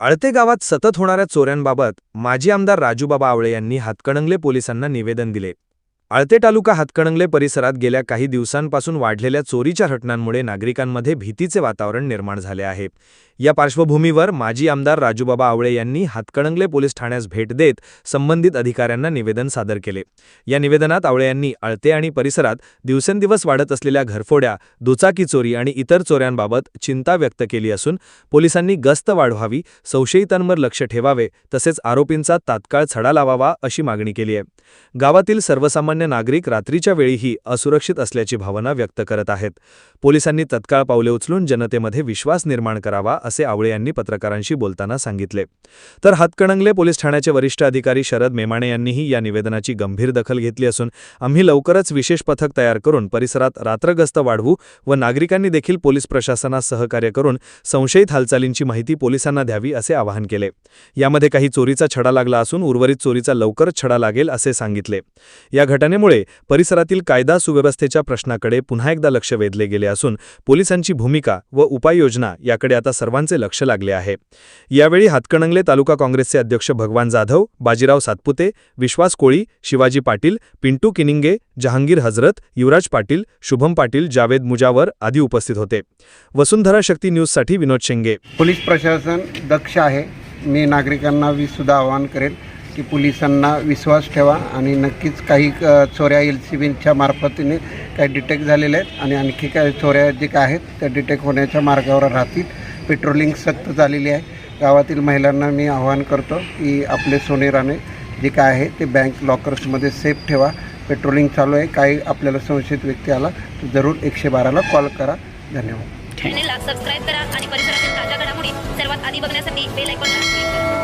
आळते गावात सतत होणाऱ्या चोऱ्यांबाबत माजी आमदार राजूबाबा आवळे यांनी हातकणंगले पोलिसांना निवेदन दिले. आळते तालुका हातकणंगले परिसरात गेल्या काही दिवसांपासून वाढलेल्या चोरीच्या घटनांमुळे नागरिकांमध्ये भीतीचे वातावरण निर्माण झाले आहे. या पार्श्वभूमीवर माजी आमदार राजूबाबा आवळे यांनी हातकणंगले पोलीस ठाण्यास भेट देत संबंधित अधिकाऱ्यांना निवेदन सादर केले. या निवेदनात आवळे यांनी आळते आणि परिसरात दिवसेंदिवस वाढत असलेल्या घरफोड्या दुचाकी चोरी आणि इतर चोऱ्यांबाबत चिंता व्यक्त केली असून पोलिसांनी गस्त वाढवावी संशयितांवर लक्ष ठेवावे तसेच आरोपींचा तात्काळ छडा लावावा अशी मागणी केली आहे. गावातील सर्वसामान्य नागरिक रात्रीच्या वेळीही असुरक्षित असल्याची भावना व्यक्त करत आहेत. पोलिसांनी तत्काळ पावले उचलून जनतेमध्ये विश्वास निर्माण करावा असे आवळे यांनी पत्रकारांशी बोलताना सांगितले. तर हातकणंगले पोलीस ठाण्याचे वरिष्ठ अधिकारी शरद मेमाणे यांनीही या निवेदनाची गंभीर दखल घेतली असून आम्ही लवकरच विशेष पथक तयार करून परिसरात रात्रगस्त वाढवू व नागरिकांनी देखील पोलीस प्रशासनास सहकार्य करून संशयित हालचालींची माहिती पोलिसांना द्यावी असे आवाहन केले. यामध्ये काही चोरीचा छडा लागला असून उर्वरित चोरीचा लवकरच छडा लागेल असे सांगितले. या घटनेमुळे परिसरातील कायदा सुव्यवस्थेच्या प्रश्नाकडे पुन्हा एकदा लक्ष वेधले गेले असून पोलिसांची भूमिका व उपाययोजना याकडे आता सर्वांचे लक्ष लागले आहे. यावेळी हातकणंगले तालुका काँग्रेसचे अध्यक्ष भगवान जाधव बाजीराव सातपुते विश्वास कोळी शिवाजी पाटील पिंटू किनिंगे जहांगीर हजरत युवराज पाटील शुभम पाटील जावेद मुजावर आदी उपस्थित होते. वसुंधरा शक्ती न्यूजसाठी विनोद शेंगे. पोलीस प्रशासन दक्ष आहे. मी नागरिकांना वीसुद्धा आवाहन करेन की पोलिसांना विश्वास ठेवा आणि नक्कीच काही चोऱ्या एल सी बीच्या मार्फतीने काही डिटेक्ट झालेल्या आहेत आणि आणखी काही चोऱ्या जे काय आहेत त्या डिटेक्ट होण्याच्या मार्गावर राहतील. पेट्रोलिंग सक्त झालेली आहे. गावातील महिलांना मी आवाहन करतो की आपले सोनेराने जे काय आहे ते बँक लॉकर्समध्ये सेफ ठेवा. पेट्रोलिंग चालू आहे. काही आपल्याला संशयित व्यक्ती आला तर जरूर एकशे बाराला कॉल करा. धन्यवाद. चॅनेलला सबस्क्राईब करा आणि परिसरातील ताज्या घडामोडी सर्वात आधी बघण्यासाठी बेल आयकॉनला